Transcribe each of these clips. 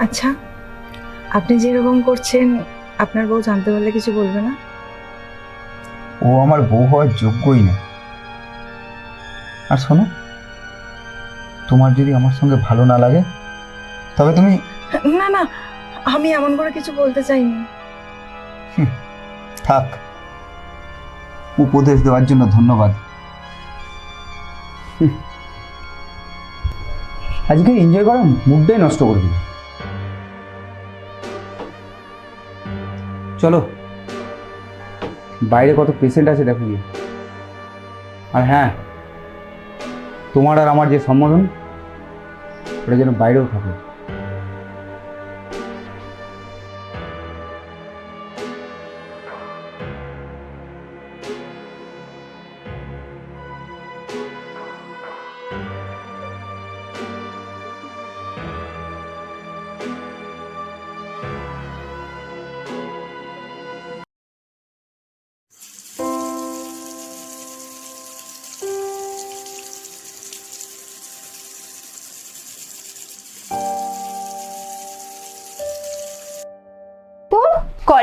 আচ্ছা আপনি যেরকম করছেন আপনার বউ জানতে পারলে কিছু বলবে না? ও আমার বউ হওয়ার যোগ্যই না। আর শোনো তোমার যদি আমার সঙ্গে ভালো না লাগে তবে তুমি না না আমি এমন করে কিছু বলতে চাইনি। থাক। উপদেশ দেওয়ার জন্য ধন্যবাদ। আজকে এনজয় করার মুডটাই নষ্ট করে চলো। বাইরে কত পেশেন্ট আছে দেখো গিয়ে। আর হ্যাঁ তোমার আর আমার যে সম্মোধন ওটা যেন বাইরেও থাকে।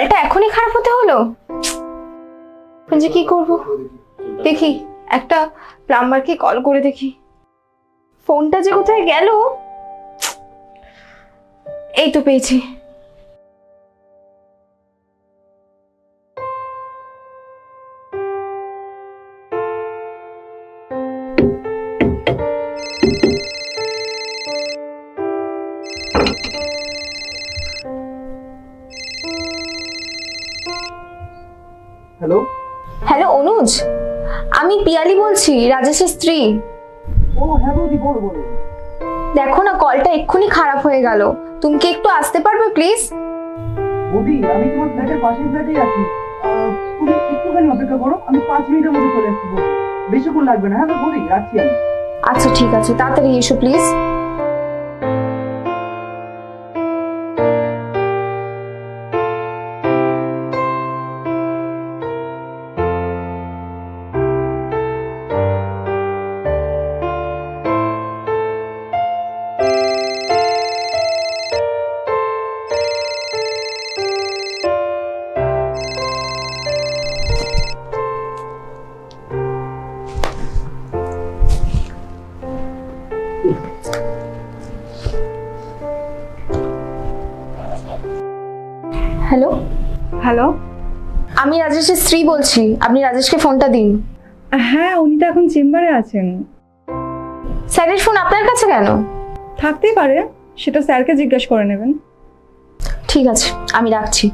কলটা এখনই খারাপ হতে হলো? যে কি করব? দেখি, একটা প্লাম্বারকে কল করে দেখি। ফোনটা যে কোথায় গেল? এই তো পেয়েছি। পিয়ালি বলছি রাজেশের স্ত্রী। ও হ্যাঁ বৌদি বলো বলো। দেখো না কলটা এক্ষুনি খারাপ হয়ে গেল। তুমি কি একটু আসতে পারবে প্লিজ? বৌদি আমি তোমার ফ্ল্যাটের পাশের ফ্ল্যাটেই আছি। আহ, তুমি একটুখানি অপেক্ষা করো আমি পাঁচ মিনিটের মধ্যে চলে আসছি বৌদি। বেশিক্ষণ লাগবে না হ্যাঁ তো বৌদি রাখছি আমি। আচ্ছা ঠিক আছে তাড়াতাড়ি এসো প্লিজ। রাজেশের স্ত্রী বলছি আপনি রাজেশকে ফোনটা দিন। হ্যাঁ উনি তো এখন চেম্বারে আছেন। স্যারের ফোন আপনার কাছে কেন? থাকতেই পারে সেটা স্যারকে জিজ্ঞেস করে নেবেন। ঠিক আছে আমি রাখছি।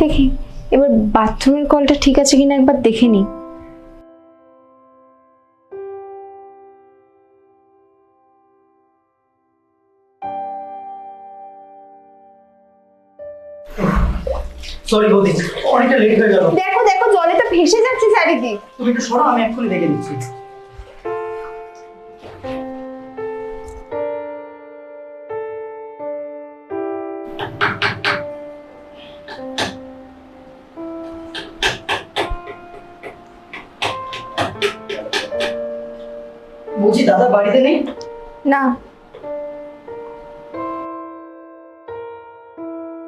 দেখি এবার বাথরুমের কলটা ঠিক আছে কিনা একবার দেখে নিই। সরি বৌদি অনেকটা লেট হয়ে গেল। দেখো দেখো জলে তো ভেসে যাচ্ছে চারিদিকে। তুমি একটু সরো আমি এক্ষুনি দেখে দিচ্ছি বলছি দাদা বাড়িতে নেই? না।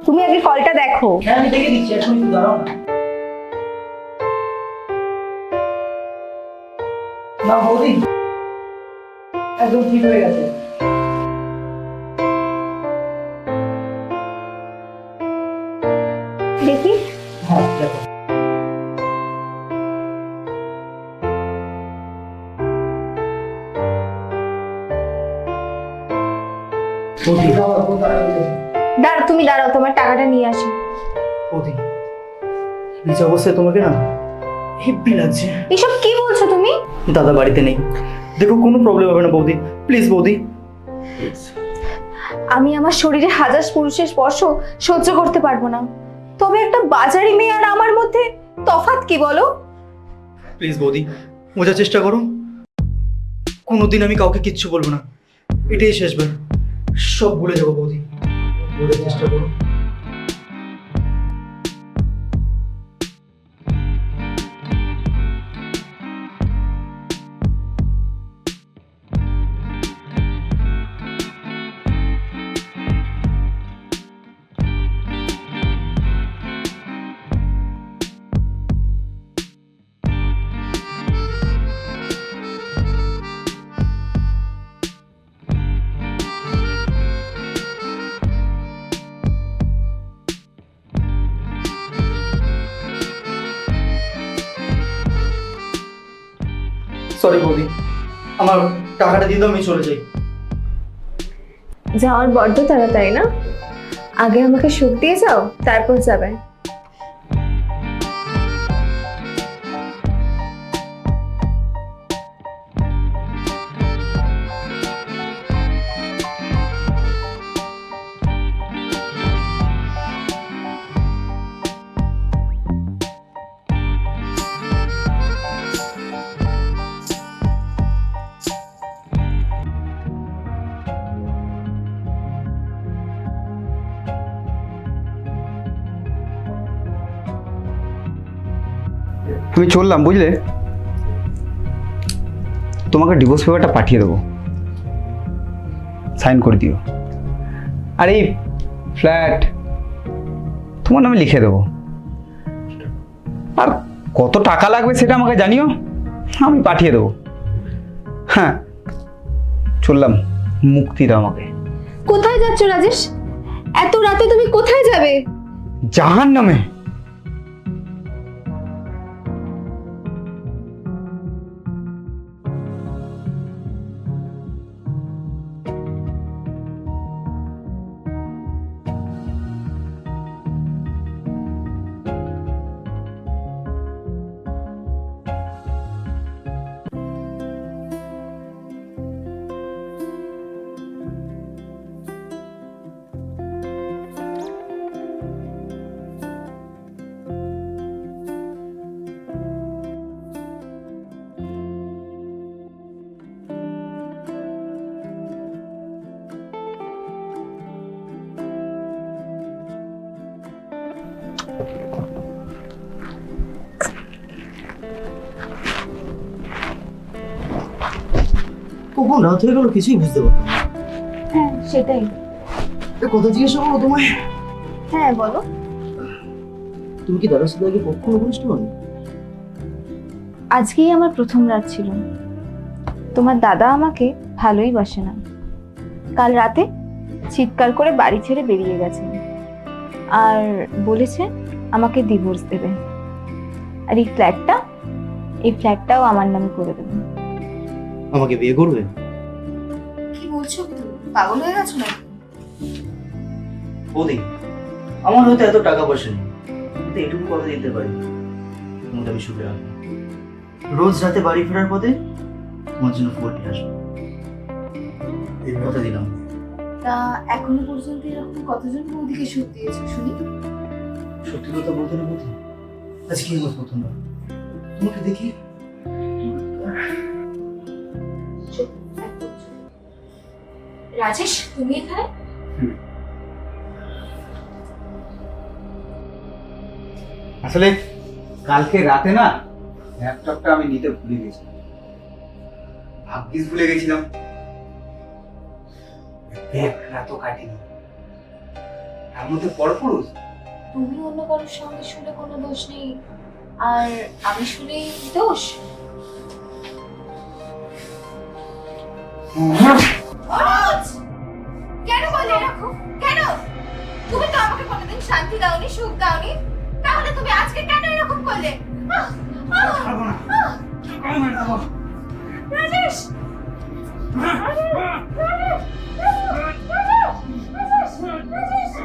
তুমি আগে কলটা দেখো। হ্যাঁ আমি দেখে দিচ্ছি এখন একটু দাঁড়াও না। না বৌদি। একদম ঠিক হয়ে গেছে। দাঁড়াও তোমার টাকাটা নিয়ে আসি। অবস্থায় তোমাকে না হেব্বি লাগছে। এসব কি বলছো তুমি? দাদা বাড়িতে নেই। দেখো কোনো প্রবলেম হবে না বৌদি। প্লিজ বৌদি। আমি আমার শরীরে হাজার পুরুষের স্পর্শ সহ্য করতে পারব না। তবে একটা বাজারি মেয়ে আর আমার মধ্যে কি বলো? প্লিজ বৌদি বোঝার চেষ্টা করো। কোনোদিন আমি কাউকে কিচ্ছু বলব না। এটাই শেষবার। সব ভুলে যাব বৌদি। বোঝার চেষ্টা করো সরি বৌদি। আমার টাকাটা দিয়ে দাও, আমি চলে যাই। যাওয়ার বড্ড তাড়াতাড়ি, না? আগে আমাকে সুখ দিয়ে যাও, তারপর যাবে। আমি চললাম বুঝলে? তোমাকে ডিভোর্স পেপারটা পাঠিয়ে দেবো। সাইন করে দিও। আর এই ফ্ল্যাট তোমার নামে লিখে দেবো। আর কত টাকা লাগবে সেটা আমাকে জানিও? আমি পাঠিয়ে দেবো। হ্যাঁ চললাম। মুক্তি দাও আমাকে। কোথায় যাচ্ছ রাজেশ? এত রাতে তুমি কোথায় যাবে? জাহান নামে কখন রাত হয়ে গেল কিছুই বুঝতে পারলাম না। হ্যাঁ সেটাই। একটা কথা জিজ্ঞাসা করব তোমায়? হ্যাঁ বলো। তুমি কি দাদার সাথে আগে কখনো ঘনিষ্ঠ হন আজকেই আমার প্রথম রাত ছিল। তোমার দাদা আমাকে ভালোই বাসে না। কাল রাতে চিৎকার করে বাড়ি ছেড়ে বেরিয়ে গেছে। আর বলেছে আমাকে ডিভোর্স দেবে। আর এই ফ্ল্যাটটা এই ফ্ল্যাটটাও আমার নামে করে দেবে। আমাকে বিয়ে করবে? কি বলছো? পাগল হয়ে গেছো নাকি? বৌদি আমার হয়তো এত টাকা পয়সা নেই কিন্তু এটুকু কথা দিতে পারি। তোমাকে আমি সুখে রাখব। রোজ রাতে বাড়ি ফেরার পথে তোমার জন্য ফুল নিয়ে আসব। এই কথা দিলাম। তা এখনও পর্যন্ত এরকম কতজন বৌদিকে সুখ দিয়েছ শুনি? সত্যি কথা বলতে না বৌদি আজকে আমার প্রথমবার। তোমাকে দেখি রাজেশ তুমি এখানে? আসলে কালকে রাতে না ল্যাপটপটা আমি নিতে ভুলে গেছিলাম। ভাগ্যিস ভুলে গেছিলাম। রাতও কাটেনি। তার মধ্যে পরপুরুষ। তুমি অন্য কারোর সঙ্গে শুনে কোনো দোষ নেই। আর আমি শুনেই দোষ। কেন তাহলে তুমি তো আমাকে কোনোদিন শান্তি দাওনি সুখ দাওনি। তাহলে তুমি আজকে এরকম করলে? রাজেশ! রাজেশ! রাজেশ! রাজেশ!